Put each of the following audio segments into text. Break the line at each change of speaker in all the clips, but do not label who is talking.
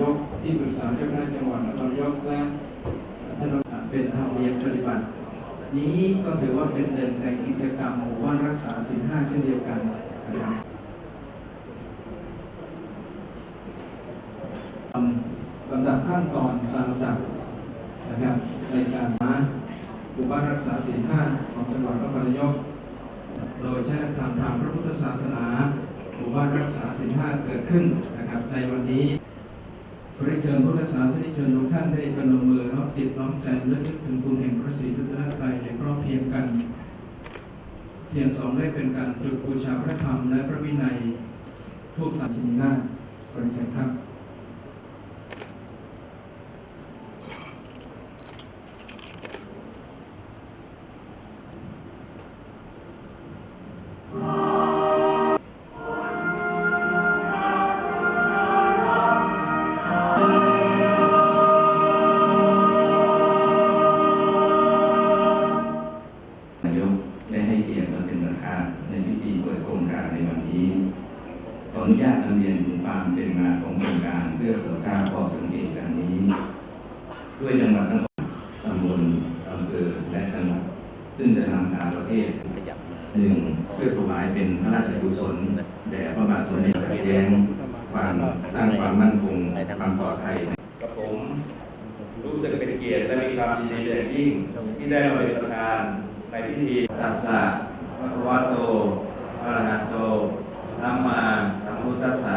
ายกที่ปรึกษาเจ้าคณะจังหวัดนครนายกและท่านเป็นธรรมเนียมปฏิบัติ นี้ก็ถือว่าเป็นหนึ่งในกิจกรรมหมู่บ้านรักษาศีลห้าเช่นเดียวกันนะครับลำดับขั้นตอนตามลำดับนะครับในการมาหมู่บ้านรักษาศีลห้าของจังหวัดนครนายก โดยใช้หลักธรรมทางพระพุทธศาสนาหมู่บ้านรักษาศีลห้าเกิดขึ้นนะครับในวันนี้ ขอเรียนเชิญพุทธศาสนิกชนทุกท่านได้ประนมมือน้อมจิตน้อมใจและลึกถึงคุณแห่งพระศรีรัตนตรัยในพร้อมเพียงกัน เทียนสองได้เป็นการจุดบูชาพระธรรมและพระวินัยทูปสามชนิดนาถขอเรียนเชิญครับ
ขออนุญาตนำเรียนถึงความเป็นมาของโครงการเพื่อโปรดทราบข้อสังเกตดังนี้ ด้วยจังหวัดนครตำบลอำเภอและจังหวัดซึ่งจะนำทางประเทศหนึ่งเพื่อถวายเป็นพระราชกุศลแด่พระบาทสมเด็จพระแย้งความสร้างความมั่นคงความปลอดภัย
กับผมรู้สึกเป็นเกียรติและมีความยินดีอย่างยิ่งที่ได้มาเป็นประธานในพิธีตัสสะพระคะวะโตอะระหะโตสัมมาสัมพุทธัสสะ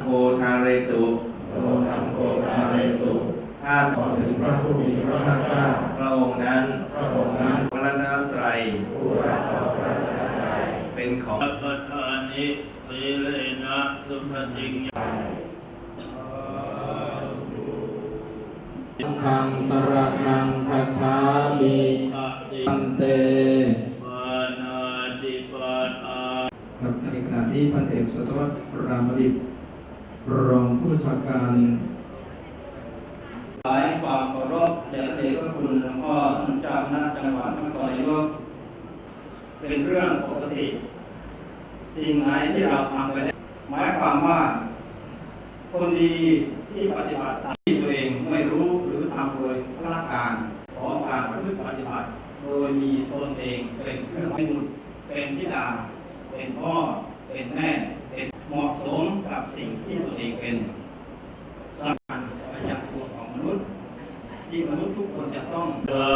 โพทาเรตุ
โอสัมโฆทาเรตุ
ข้า
ขอถึงพระผู้มีพระภาคเจ้า
พระองค์นั้น
พระองค์นั้น
พระรัตนตรัย
ผู้รับต่อพระราชทาน
เป็นของ
ปัฏฐานิสีเลนะสุขติง
คังสรนังคัจฉามิ
อะติ
อันเต
ปานาติปาตา
ครับในขณะนี้พันเอกสัตวัตรามดิตรองผู้บัญชาการ
หลายความเคารพแด่พระเดชพระคุณหลวงพ่อท่านเจ้าคณะจังหวัดนครนายกเป็นเรื่องปกติ สิ่งไหนที่เราทำไปแล้หมายความว่า คนดีที่ปฏิบัติตามที่ตัวเองไม่รู้หรือทำโดยพละการของการประพฤติปฏิบัติ โดยมีตนเองเป็นเครื่องไม่บุตรเป็นธิดา เป็นพ่อ เป็นแม่ เป็นเหมาะสมกับสิ่งที่ตนเองเป็น สร้างประจักษ์ตัวของมนุษย์ ที่มนุษย์ทุ ก